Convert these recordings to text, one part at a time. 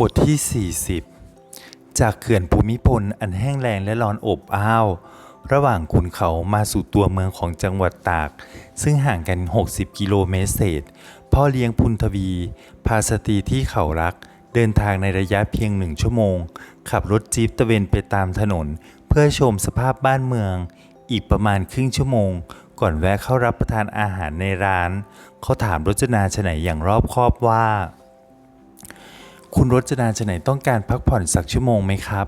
บทที่ 40 จากเขื่อนภูมิพลอันแห้งแล้งและร้อนอบอ้าว ระหว่างขุนเขามาสู่ตัวเมืองของจังหวัดตาก ซึ่งห่างกัน 60 กิโลเมตรเศษ พ่อเลี้ยงพุนทวี พาสตรีที่เขารัก เดินทางในระยะเพียงหนึ่งชั่วโมง ขับรถจี๊ปตะเวนไปตามถนน เพื่อชมสภาพบ้านเมือง อีกประมาณครึ่งชั่วโมง ก่อนแวะเข้ารับประทานอาหารในร้าน เขาถามรจนาชไหนอย่างรอบคอบว่า คุณรจนาชไหนต้องการพักผ่อนสักชั่วโมงไหมครับ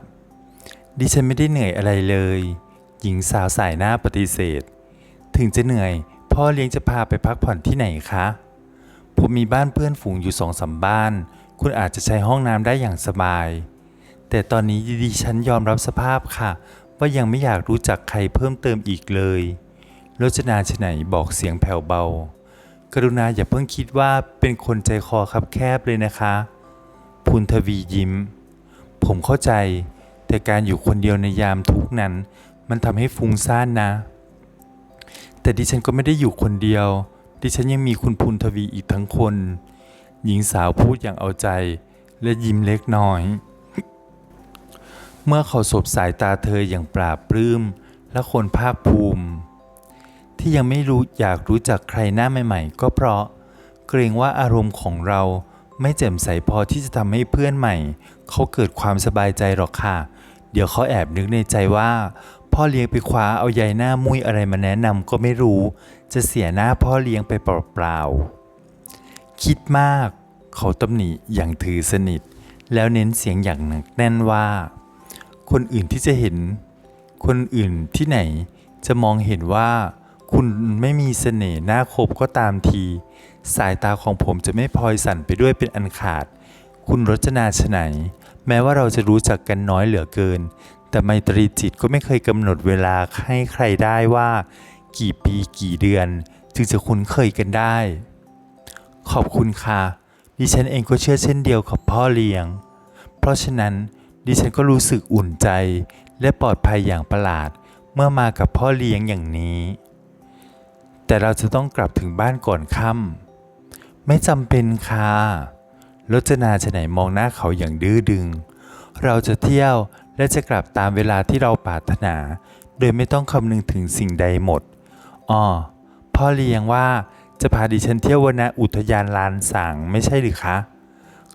ดิฉันไม่ได้เหนื่อยอะไรเลย หญิงสาวสายหน้าปฏิเสธ ถึงจะเหนื่อย พ่อเลี้ยงจะพาไปพักผ่อนที่ไหนคะ ผมมีบ้านเพื่อนฝูงอยู่สองสามบ้าน คุณอาจจะใช้ห้องน้ำได้อย่างสบาย แต่ตอนนี้ดิฉันยอมรับสภาพค่ะ ว่ายังไม่อยากรู้จักใครเพิ่มเติมอีกเลย รจนาชไหนบอกเสียงแผ่วเบา กรุณาอย่าเพิ่งคิดว่าเป็นคนใจคอคับแคบเลยนะคะ พุนทวียิ้ม ผมเข้าใจ แต่การอยู่คนเดียวในยามทุกนั้น มันทำให้ฟุ้งซ่านนะ แต่ดิฉันก็ไม่ได้อยู่คนเดียว ดิฉันยังมีคุณพุนทวีอีกทั้งคน หญิงสาวพูดอย่างเอาใจ และยิ้มเล็กน้อย เมื่อเขาสบสายตาเธออย่างปราบปลื้มและคนภาคภูมิ ที่ยังไม่รู้อยากรู้จักใครหน้าใหม่ ๆ ก็เพราะเกรงว่าอารมณ์ของเรา ไม่แจ่มใสพอที่จะทำให้เพื่อนใหม่ เขาเกิดความสบายใจหรอกค่ะ เดี๋ยวเขาแอบนึกในใจว่า พ่อเลี้ยงไปคว้าเอาใยหน้ามุ้ยอะไรมาแนะนำก็ไม่รู้ จะเสียหน้าพ่อเลี้ยงไปเปล่าๆคิดมาก เขาตำหนิอย่างถือสนิท แล้วเน้นเสียงอย่างหนักแน่นว่า คนอื่นที่จะเห็น คนอื่นที่ไหนจะมองเห็นว่า คุณไม่มีเสน่ห์หน่าคบก็ตามที สายตาของผมจะไม่พลอยสั่นไปด้วยเป็นอันขาด คุณรจนาชไหน แม้ว่าเราจะรู้จักกันน้อยเหลือเกิน แต่ไมตรีจิตก็ไม่เคยกำหนดเวลาให้ใครได้ว่า กี่ปีกี่เดือน จึงจะคุ้นเคยกันได้ ขอบคุณค่ะ ดิฉันเองก็เชื่อเช่นเดียวกับพ่อเลี้ยง เพราะฉะนั้นดิฉันก็รู้สึกอุ่นใจ และปลอดภัยอย่างประหลาด เมื่อมากับพ่อเลี้ยงอย่างนี้ แต่เราจะต้องกลับถึงบ้านก่อนค่ำ ไม่จำเป็นค่ะรจนาชไหนมองหน้าเขาอย่างดื้อดึง เราจะเที่ยวและจะกลับตามเวลาที่เราปรารถนา โดยไม่ต้องคำนึงถึงสิ่งใดหมดอ้อพ่อเลี้ยงว่าจะพาดิฉันเที่ยววนอุทยานลานสางไม่ใช่หรือคะ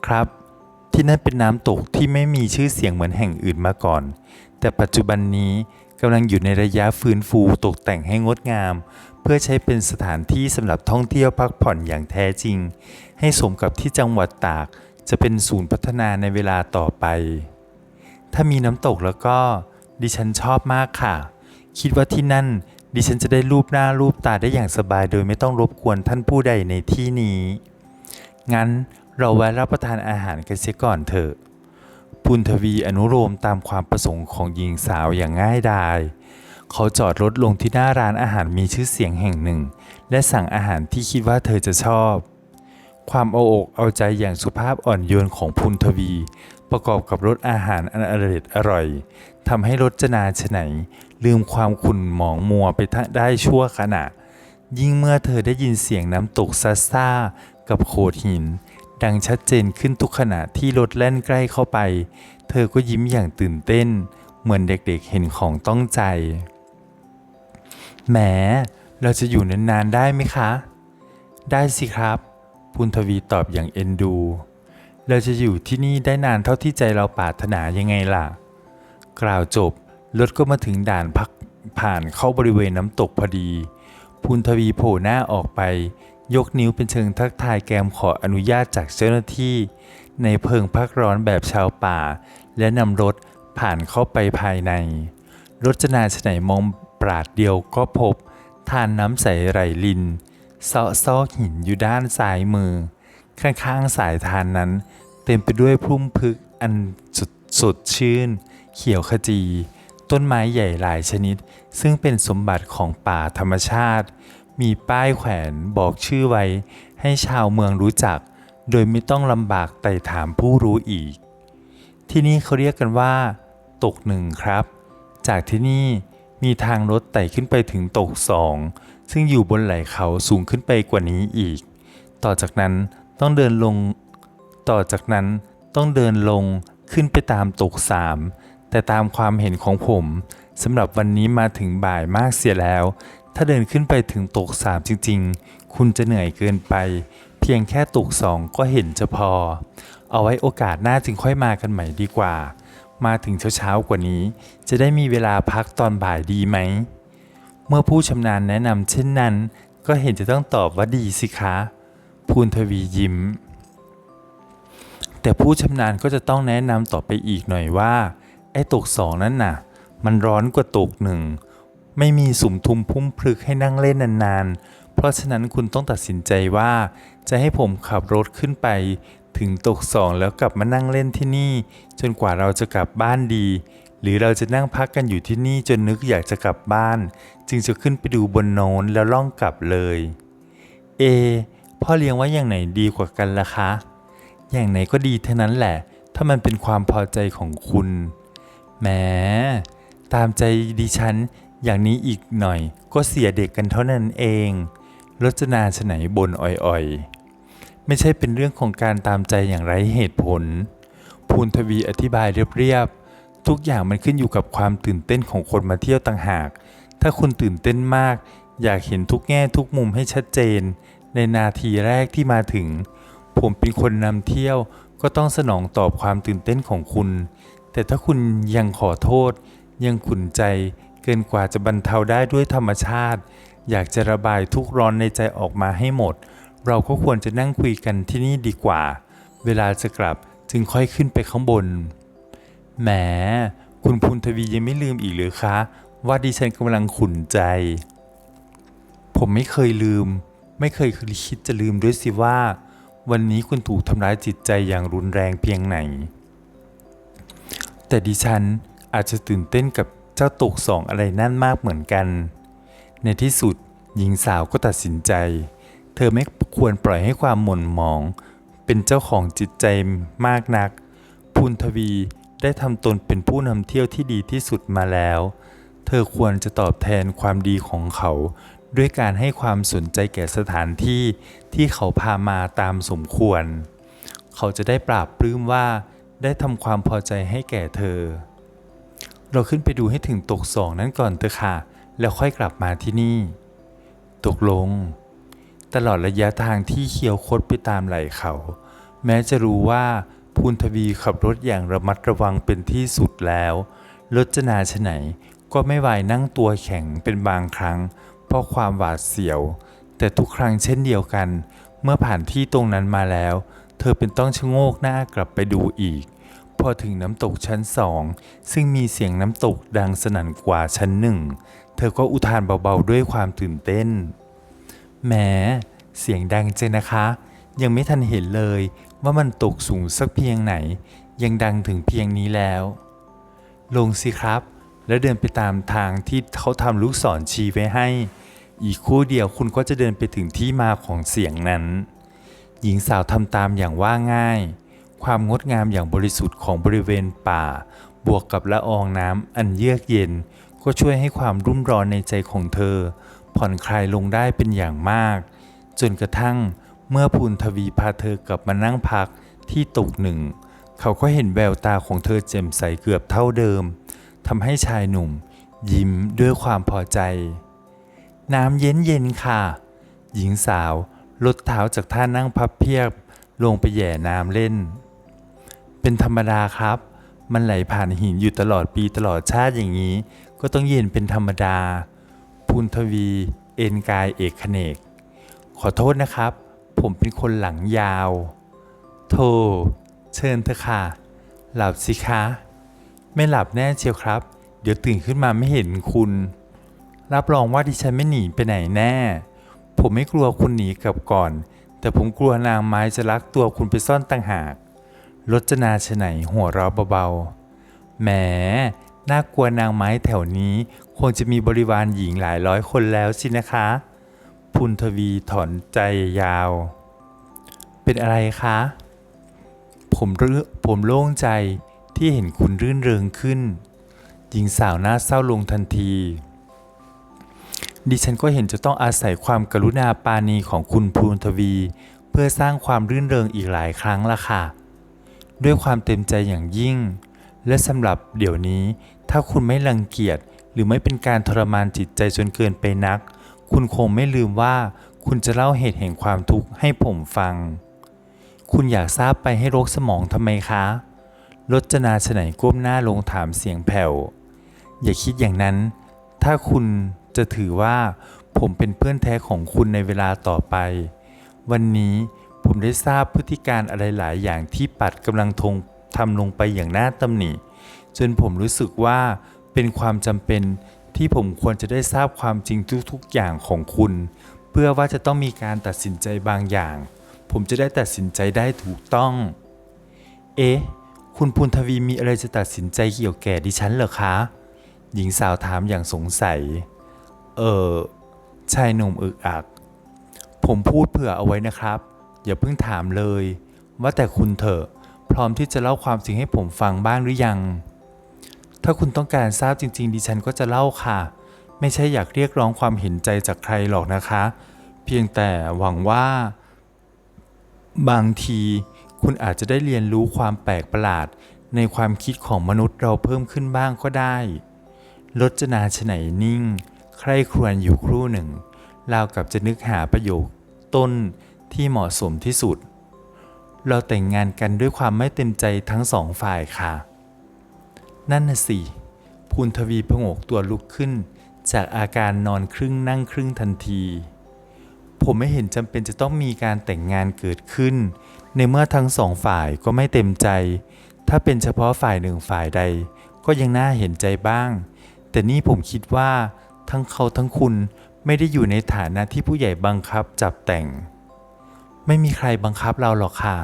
ครับ ที่นั่นเป็นน้ำตกที่ไม่มีชื่อเสียงเหมือนแห่งอื่นมาก่อน แต่ปัจจุบันนี้ กำลังอยู่ในระยะฟื้นฟูตกแต่งให้งดงาม เพื่อใช้เป็นสถานที่สำหรับท่องเที่ยวพักผ่อนอย่างแท้จริง ให้สมกับที่จังหวัดตาก จะเป็นศูนย์พัฒนาในเวลาต่อไป ถ้ามีน้ำตกแล้วก็ดิฉันชอบมากค่ะ คิดว่าที่นั่นดิฉันจะได้รูปหน้ารูปตาได้อย่างสบายโดยไม่ต้องรบกวนท่านผู้ใดในที่นี้ งั้นเราแวะรับประทานอาหารกันเสียก่อนเถอะ พุนทวีอนุโลมตามความประสงค์ของหญิงสาวอย่างง่ายดาย เขาจอดรถลงที่หน้าร้านอาหารมีชื่อเสียงแห่งหนึ่ง และสั่งอาหารที่คิดว่าเธอจะชอบ ความเอาอกเอาใจอย่างสุภาพอ่อนโยนของพุนทวี ประกอบกับรสอาหารอันอร่อยอร่อยทำให้รสจนาชไหน ลืมความขุ่นหมองมัวไปได้ชั่วขณะ ยิ่งเมื่อเธอได้ยินเสียงน้ำตกซัสซ่ากับโขดหิน ดังชัดเจนขึ้นทุกขณะที่รถแล่นใกล้เข้าไป เธอก็ยิ้มอย่างตื่นเต้น เหมือนเด็กๆเห็นของต้องใจ แหม เราจะอยู่นานๆได้ไหมคะ ได้สิครับพุนทวีตอบอย่างเอ็นดู เราจะอยู่ที่นี่ได้นานเท่าที่ใจเราปรารถนายังไงล่ะ กล่าวจบ รถก็มาถึงด่านพักผ่านเข้าบริเวณน้ำตกพอดีพุนทวีโผล่หน้าออกไป ยกนิ้วเป็นเชิงทักทายแกมขออนุญาตจากเจ้าหน้าที่ ในเพิงพักร้อนแบบชาวป่า และนำรถผ่านเข้าไปภายในรถจนาชไหนมองปราดเดียวก็พบ ทานน้ำใสไหลลินเซาะซอกหินอยู่ด้านซ้ายมือ ข้างๆสายทานนั้น เต็มไปด้วยพุ่มพึกอันสดสดชื่น เขียวขจี ต้นไม้ใหญ่หลายชนิด ซึ่งเป็นสมบัติของป่าธรรมชาติ มีป้ายแขวนบอกชื่อไว้ ให้ชาวเมืองรู้จัก โดยไม่ต้องลำบากไต่ถามผู้รู้อีก ที่นี่เขาเรียกกันว่า ตกหนึ่งครับ จากที่นี่มีทางรถไต่ขึ้นไปถึงตกสองซึ่งอยู่บนไหล่เขาสูงขึ้นไปกว่านี้อีก ต่อจากนั้นต้องเดินลง ต่อจากนั้นต้องเดินลงขึ้นไปตามตกสามแต่ตามความเห็นของผมสำหรับวันนี้มาถึงบ่ายมากเสียแล้ว ถ้าเดินขึ้นไปถึงตกสามจริง ๆ คุณจะเหนื่อยเกินไป เพียงแค่ตกสองก็เห็นจะพอ เอาไว้โอกาสหน้าจึงค่อยมากันใหม่ดีกว่า มาถึงเช้าๆกว่านี้ จะได้มีเวลาพักตอนบ่ายดีไหม เมื่อผู้ชำนาญแนะนำเช่นนั้น ก็เห็นจะต้องตอบว่าดีสิคะ ภูนทวียิ้ม แต่ผู้ชำนาญก็จะต้องแนะนำต่อไปอีกหน่อยว่า ไอ้ตกสองนั่นน่ะ มันร้อนกว่าตกหนึ่ง ไม่มีสุมทุมพุ่มพลึกให้นั่งเล่นนานๆ เพราะฉะนั้นคุณต้องตัดสินใจว่า จะให้ผมขับรถขึ้นไป ถึงตกสองแล้วกลับมานั่งเล่นที่นี่ จนกว่าเราจะกลับบ้านดี หรือเราจะนั่งพักกันอยู่ที่นี่จนนึกอยากจะกลับบ้าน จึงจะขึ้นไปดูบนโน้นแล้วล่องกลับเลย เอ พ่อเลี้ยงว่าอย่างไหนดีกว่ากันล่ะคะ อย่างไหนก็ดีเท่านั้นแหละ ถ้ามันเป็นความพอใจของคุณแหมตามใจดิฉัน อย่างนี้อีกหน่อยก็เสียเด็กกันเท่านั้นเอง รจนาฉไหนบนอ่อยๆ ไม่ใช่เป็นเรื่องของการตามใจอย่างไร้เหตุผล ภูนทวีอธิบายเรียบๆ ทุกอย่างมันขึ้นอยู่กับความตื่นเต้นของคนมาเที่ยวต่างหาก ถ้าคุณตื่นเต้นมาก อยากเห็นทุกแง่ทุกมุมให้ชัดเจน ในนาทีแรกที่มาถึง ผมเป็นคนนำเที่ยวก็ต้องสนองตอบความตื่นเต้นของคุณ แต่ถ้าคุณยังขอโทษ ยังขุนใจ เกินกว่าจะบรรเทาได้ด้วยธรรมชาติ อยากจะระบายทุกร้อนในใจออกมาให้หมด เราก็ควรจะนั่งคุยกันที่นี่ดีกว่า เวลาจะกลับจึงค่อยขึ้นไปข้างบน แหม คุณพูนทวียังไม่ลืมอีกหรือคะ ว่าดิฉันกำลังขุนใจ ผมไม่เคยลืม ไม่เคยคิดจะลืมด้วยสิว่า วันนี้คุณถูกทำร้ายจิตใจอย่างรุนแรงเพียงไหน แต่ดิฉันอาจจะตื่นเต้นกับ เจ้าตกสองอะไรนั่นมากเหมือนกัน ในที่สุดหญิงสาวก็ตัดสินใจ เธอไม่ควรปล่อยให้ความหม่นหมอง เป็นเจ้าของจิตใจมากนัก พูนทวีได้ทำตนเป็นผู้นำเที่ยวที่ดีที่สุดมาแล้ว เธอควรจะตอบแทนความดีของเขา ด้วยการให้ความสนใจแก่สถานที่ที่เขาพามาตามสมควร เขาจะได้ปราบปลื้มว่าได้ทำความพอใจให้แก่เธอ เราขึ้นไปดูให้ถึงตกสองนั้นก่อนเถอะค่ะ แล้วค่อยกลับมาที่นี่ ตกลง ตลอดระยะทางที่เคียวคดไปตามไหล่เขา แม้จะรู้ว่าพูนทวีขับรถอย่างระมัดระวังเป็นที่สุดแล้วรจนาชไหนก็ไม่ไหวนั่งตัวแข็งเป็นบางครั้ง เพราะความหวาดเสียว แต่ทุกครั้งเช่นเดียวกัน เมื่อผ่านที่ตรงนั้นมาแล้ว เธอเป็นต้องชะโงกหน้ากลับไปดูอีก พอถึงน้ำตกชั้นสองซึ่งมีเสียงน้ำตกดังสนั่นกว่าชั้นหนึ่ง เธอก็อุทานเบาๆด้วยความตื่นเต้นแหมเสียงดังเจนะคะ ยังไม่ทันเห็นเลยว่ามันตกสูงสักเพียงไหน ยังดังถึงเพียงนี้แล้ว ลงสิครับ แล้วเดินไปตามทางที่เขาทำลูกศรชี้ไว้ให้ อีกคู่เดียวคุณก็จะเดินไปถึงที่มาของเสียงนั้น หญิงสาวทำตามอย่างว่าง่าย ความงดงามอย่างบริสุทธิ์ของบริเวณป่า บวกกับละอองน้ำอันเยือกเย็น ก็ช่วยให้ความรุ่มร้อนในใจของเธอ ผ่อนคลายลงได้เป็นอย่างมาก จนกระทั่งเมื่อพูนทวีพาเธอกลับมานั่งพักที่ตกหนึ่ง เขาก็เห็นแววตาของเธอแจ่มใสเกือบเท่าเดิมทำให้ชายหนุ่ม ยิ้มด้วยความพอใจ น้ำเย็นเย็นๆค่ะ หญิงสาวลดเท้าจากท่านั่งพับเพียบลงไปแหย่น้ำเล่น เป็นธรรมดาครับ มันไหลผ่านหินอยู่ตลอดปีตลอดชาติอย่างนี้ ก็ต้องเย็นเป็นธรรมดา พูนทวี เอ็นกายเอกเนก ขอโทษนะครับ ผมเป็นคนหลังยาวโธ่เชิญเถอะค่ะ หลับสิคะ ไม่หลับแน่เชียวครับ เดี๋ยวตื่นขึ้นมาไม่เห็นคุณ รับรองว่าดิฉันไม่หนีไปไหนแน่ ผมไม่กลัวคุณหนีกลับก่อน แต่ผมกลัวนางไม้จะลักตัวคุณไปซ่อนต่างหาก รจนาชไหนหัวเราะเบาๆ แหม น่ากลัวนางไม้แถวนี้ คงจะมีบริวารหญิงหลายร้อยคนแล้วสินะคะ พุนทวีถอนใจยาว เป็นอะไรคะ ผมรือผมโล่งใจที่เห็นคุณรื่นเริงขึ้น หญิงสาวหน้าเศร้าลงทันที ดิฉันก็เห็นจะต้องอาศัยความกรุณาปาณีของคุณภูนทวี เพื่อสร้างความรื่นเริงอีกหลายครั้งละค่ะ ด้วยความเต็มใจอย่างยิ่ง และสำหรับเดี๋ยวนี้ ถ้าคุณไม่รังเกียจหรือไม่เป็นการทรมานจิตใจจนเกินไปนัก คุณคงไม่ลืมว่า คุณจะเล่าเหตุแห่งความทุกข์ให้ผมฟัง คุณอยากทราบไปให้โรกสมองทำไมคะรจนาฉไหนก้มหน้าลงถามเสียงแผ่ว อย่าคิดอย่างนั้น ถ้าคุณจะถือว่าผมเป็นเพื่อนแท้ของคุณในเวลาต่อไป วันนี้ ผมได้ทราบพฤติการอะไรหลายอย่างที่ปัดกำลังทงทำลงไปอย่างน่าตำหนิจนผมรู้สึกว่าเป็นความจำเป็นที่ผมควรจะได้ทราบความจริงทุกๆอย่างของคุณ เพื่อว่าจะต้องมีการตัดสินใจบางอย่าง ผมจะได้ตัดสินใจได้ถูกต้อง เอ๊ะ คุณพุนทวีมีอะไรจะตัดสินใจเกี่ยวแก่ดิฉันเหรอคะ หญิงสาวถามอย่างสงสัย เออชายหนุ่มอึกอัก ผมพูดเผื่อเอาไว้นะครับ อย่าเพิ่งถามเลย ว่าแต่คุณเถอะพร้อมที่จะเล่าความจริงให้ผมฟังบ้างหรือยัง ถ้าคุณต้องการทราบจริง ๆ ดิฉันก็จะเล่าค่ะ ไม่ใช่อยากเรียกร้องความเห็นใจจากใครหรอกนะคะ เพียงแต่หวังว่า บางทีคุณอาจจะได้เรียนรู้ความแปลกประหลาดในความคิดของมนุษย์เราเพิ่มขึ้นบ้างก็ได้รจนาฉไหนนิ่ง ใคร่ครวญอยู่ครู่หนึ่งราวกับจะนึกหาประโยคต้น ที่เหมาะสมที่สุด เราแต่งงานกันด้วยความไม่เต็มใจทั้งสองฝ่ายค่ะ นั่นน่ะสิภูนทวีพงกตัวลุกขึ้น จากอาการนอนครึ่งนั่งครึ่งทันที ผมไม่เห็นจำเป็นจะต้องมีการแต่งงานเกิดขึ้น ในเมื่อทั้งสองฝ่ายก็ไม่เต็มใจ ถ้าเป็นเฉพาะฝ่ายหนึ่งฝ่ายใด ก็ยังน่าเห็นใจบ้าง แต่นี่ผมคิดว่าทั้งเขาทั้งคุณไม่ได้อยู่ในฐานะที่ผู้ใหญ่บังคับจับแต่ง ไม่มีใครบังคับเราหรอกค่ะ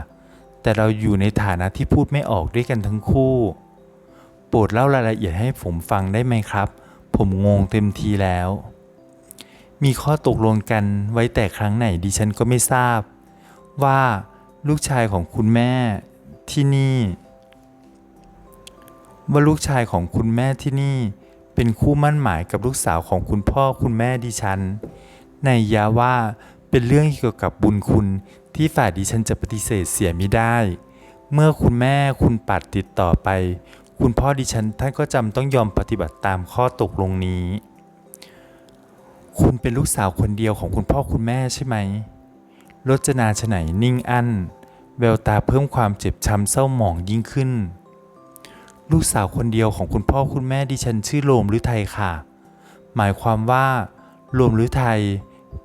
แต่เราอยู่ในฐานะที่พูดไม่ออกด้วยกันทั้งคู่ โปรดเล่ารายละเอียดให้ผมฟังได้ไหมครับ ผมงงเต็มทีแล้ว มีข้อตกลงกันไว้แต่ครั้งไหนดิฉันก็ไม่ทราบ ว่าลูกชายของคุณแม่ที่นี่ ว่าลูกชายของคุณแม่ที่นี่ เป็นคู่มั่นหมายกับลูกสาวของคุณพ่อคุณแม่ดิฉัน ในยาว่า เป็นเรื่องเกี่ยวกับบุญคุณที่ฝ่ายดิฉันจะปฏิเสธเสียไม่ได้ เมื่อคุณแม่คุณปัดติดต่อไป คุณพ่อดิฉันท่านก็จำต้องยอมปฏิบัติตามข้อตกลงนี้ คุณเป็นลูกสาวคนเดียวของคุณพ่อคุณแม่ใช่ไหมรจนาฉไหนนิ่งอั้น แววตาเพิ่มความเจ็บช้ำเศร้าหมองยิ่งขึ้น ลูกสาวคนเดียวของคุณพ่อคุณแม่ดิฉันชื่อโลมหรือไทยค่ะ หมายความว่าโลมหรือไทย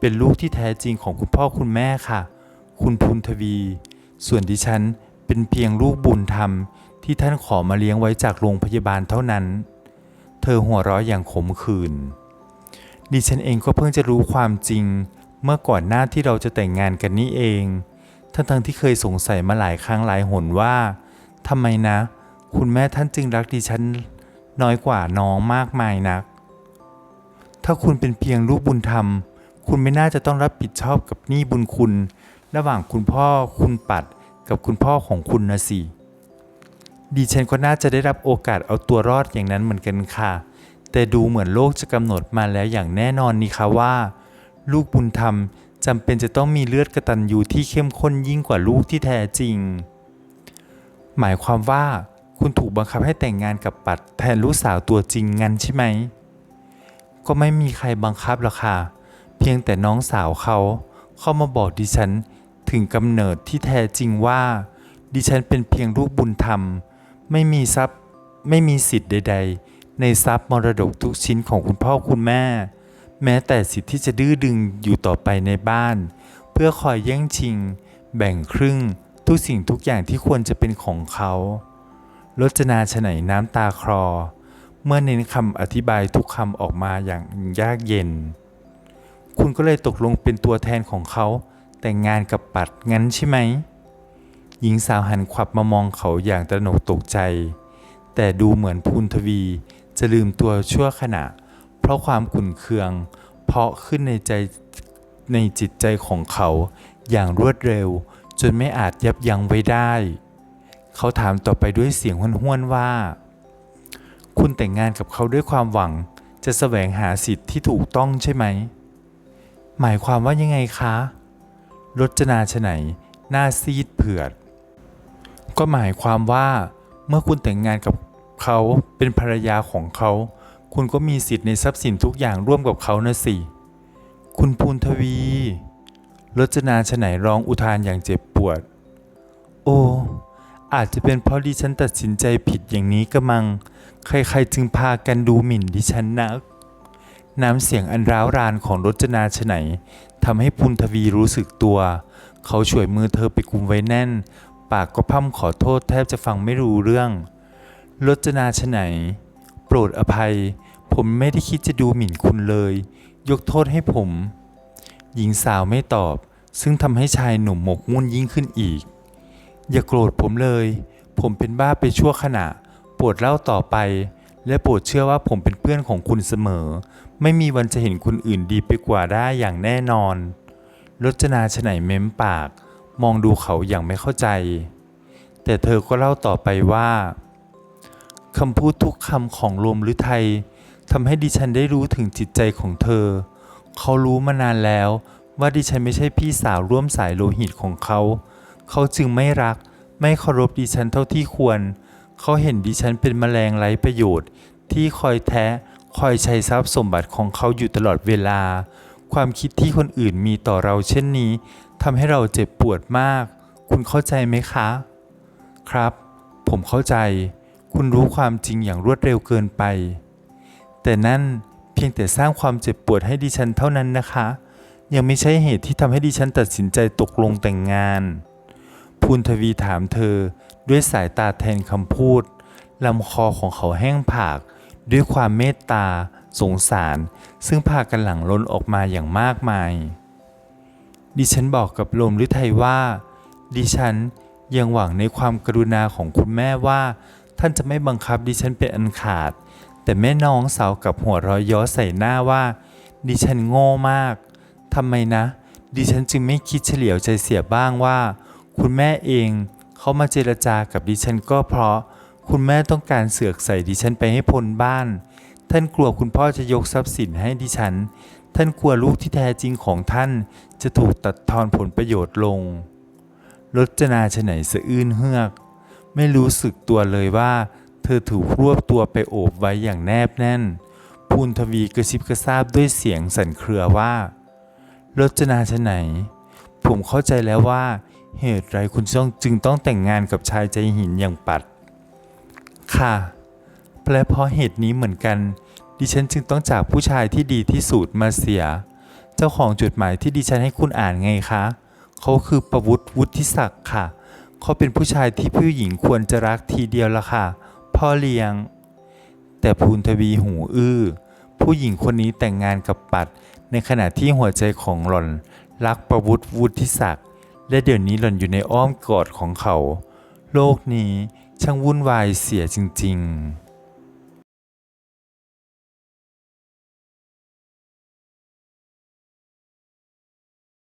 เป็นลูกที่แท้จริงของคุณพ่อคุณแม่ค่ะ คุณพุนทวี ส่วนดิฉันเป็นเพียงลูกบุญธรรม ที่ท่านขอมาเลี้ยงไว้จากโรงพยาบาลเท่านั้น เธอหัวเราะอย่างขมขื่นดิฉันเองก็เพิ่งจะรู้ความจริง เมื่อก่อนหน้าที่เราจะแต่งงานกันนี่เอง ทั้งๆที่เคยสงสัยมาหลายครั้งหลายหนว่าทำไมนะ คุณแม่ท่านจึงรักดิฉันน้อยกว่าน้องมากมายนัก ถ้าคุณเป็นเพียงลูกบุญธรรม คุณไม่น่าจะต้องรับผิดชอบกับหนี้บุญคุณ ระหว่างคุณพ่อคุณปัดกับคุณพ่อของคุณนะสิดิฉันก็น่าจะได้รับโอกาสเอาตัวรอดอย่างนั้นเหมือนกันค่ะ แต่ดูเหมือนโลกจะกำหนดมาแล้วอย่างแน่นอนนี่ค่ะว่า ลูกบุญธรรมจำเป็นจะต้องมีเลือดกระตันยูที่เข้มข้นยิ่งกว่าลูกที่แท้จริง หมายความว่าคุณถูกบังคับให้แต่งงานกับปัดแทนลูกสาวตัวจริงงั้นใช่ไหม ก็ไม่มีใครบังคับหรอกค่ะ เพียงแต่น้องสาวเขาเข้ามาบอกดิฉันถึงกำเนิดที่แท้จริงว่า ดิฉันเป็นเพียงลูกบุญธรรม ไม่มีทรัพย์ไม่มีสิทธิ์ใด ๆ ในทรัพย์มรดกทุกชิ้นของคุณพ่อคุณแม่ แม้แต่สิทธิ์ที่จะดื้อดึงอยู่ต่อไปในบ้าน เพื่อคอยแย่งชิง แบ่งครึ่งทุกสิ่งทุกอย่างที่ควรจะเป็นของเขารจนาฉไหนน้ำตาคลอเมื่อเน้นคำอธิบายทุกคำออกมาอย่างยากเย็น คุณก็เลยตกลงเป็นตัวแทนของเขา แต่งงานกับปัดงั้นใช่ไหม หญิงสาวหันขวับมามองเขาอย่างตระหนกตกใจ แต่ดูเหมือนพูนทวีจะลืมตัวชั่วขณะ เพราะความขุ่นเคือง เพาะขึ้นในใจในจิตใจของเขาอย่างรวดเร็ว จนไม่อาจยับยั้งไว้ได้ เขาถามต่อไปด้วยเสียงห้วนๆว่า คุณแต่งงานกับเขาด้วยความหวังจะแสวงหาสิทธิ์ที่ถูกต้องใช่ไหม หมายความว่ายังไงคะรจนาชไหนหน้าซีดเผือด ก็หมายความว่า เมื่อคุณแต่งงานกับเขาเป็นภรรยาของเขา คุณก็มีสิทธิ์ในทรัพย์สินทุกอย่างร่วมกับเขานะสิ คุณภูนทวีรจนาฉไหนร้องอุทานอย่างเจ็บปวด โอ้อาจจะเป็นเพราะดิฉันตัดสินใจผิดอย่างนี้กระมัง ใครๆจึงพากันดูหมิ่นดิฉันนัก น้ำเสียงอันร้าวรานของรจนาฉไหนทำให้ปุณทวีรู้สึกตัว เขาช่วยมือเธอไปกุมไว้แน่น ปากก็พ่ำขอโทษแทบจะฟังไม่รู้เรื่อง รจนาฉไหน โปรดอภัย ผมไม่ได้คิดจะดูหมิ่นคุณเลย ยกโทษให้ผม หญิงสาวไม่ตอบ ซึ่งทำให้ชายหนุ่มหมกมุ่นยิ่งขึ้นอีก อย่าโกรธผมเลย ผมเป็นบ้าไปชั่วขณะ โปรดเล่าต่อไป และโปรดเชื่อว่าผมเป็นเพื่อนของคุณเสมอ ไม่มีวันจะเห็นคนอื่นดีไปกว่าได้อย่างแน่นอนรจนาฉไหนเม้มปาก มองดูเขาอย่างไม่เข้าใจ แต่เธอก็เล่าต่อไปว่าคำพูดทุกคำของลมหรือไทยทำให้ดิฉันได้รู้ถึงจิตใจของเธอ เขารู้มานานแล้วว่าดิฉันไม่ใช่พี่สาวร่วมสายโลหิตของเขา เขาจึงไม่รัก ไม่เคารพดิฉันเท่าที่ควร เขาเห็นดิฉันเป็นแมลงไร้ประโยชน์ ที่คอยแทะ คอยใช้ทรัพย์สมบัติของเขาอยู่ตลอดเวลา ความคิดที่คนอื่นมีต่อเราเช่นนี้ทำให้เราเจ็บปวดมาก คุณเข้าใจไหมคะ ครับ ผมเข้าใจ คุณรู้ความจริงอย่างรวดเร็วเกินไป แต่นั่นเพียงแต่สร้างความเจ็บปวดให้ดิฉันเท่านั้นนะคะ ยังไม่ใช่เหตุที่ทำให้ดิฉันตัดสินใจตกลงแต่งงาน พูนทวีถามเธอด้วยสายตาแทนคำพูดลำคอของเขาแห้งผาก ด้วยความเมตตา สงสาร ซึ่งพากันหลั่งล้นออกมาอย่างมากมาย ดิฉันบอกกับลมฤทัยว่า ดิฉันยังหวังในความกรุณาของคุณแม่ว่า ท่านจะไม่บังคับดิฉันเป็นอันขาด แต่แม่น้องสาวกับหัวเรอยย้อใส่หน้าว่า ดิฉันโง่มากทำไมนะ ดิฉันจึงไม่คิดเฉลียวใจเสียบ้างว่า คุณแม่เองเขามาเจรจากับดิฉันก็เพราะ คุณแม่ต้องการเสือกใส่ดิฉันไปให้พ้นบ้าน ท่านกลัวคุณพ่อจะยกทรัพย์สินให้ดิฉัน ท่านกลัวลูกที่แท้จริงของท่าน จะถูกตัดทอนผลประโยชน์ลงรจนาฉไหนสะอื้นเฮือก ไม่รู้สึกตัวเลยว่า เธอถูกรวบตัวไปโอบไว้อย่างแนบแน่น พูนทวีกระซิบกระซาบด้วยเสียงสั่นเครือว่ารจนาฉไหน ผมเข้าใจแล้วว่า เหตุไรคุณต้องจึงต้องแต่งงานกับชายใจหินอย่างปัด ค่ะ และเพราะเหตุนี้เหมือนกัน ดิฉันจึงต้องจากผู้ชายที่ดีที่สุดมาเสีย เจ้าของจดหมายที่ดิฉันให้คุณอ่านไงคะ เขาคือประวุฒิวุฒิศักดิ์ค่ะ เขาเป็นผู้ชายที่ผู้หญิงควรจะรักทีเดียวละค่ะ พ่อเลี้ยง แต่ภูนทวีหูอื้อ ผู้หญิงคนนี้แต่งงานกับปัด ในขณะที่หัวใจของหล่อน รักประวุฒิวุฒิศักดิ์และเดี๋ยวนี้หล่อนอยู่ในอ้อมกอดของเขา โลกนี้ ช่างวุ่นวายเสียจริง ๆ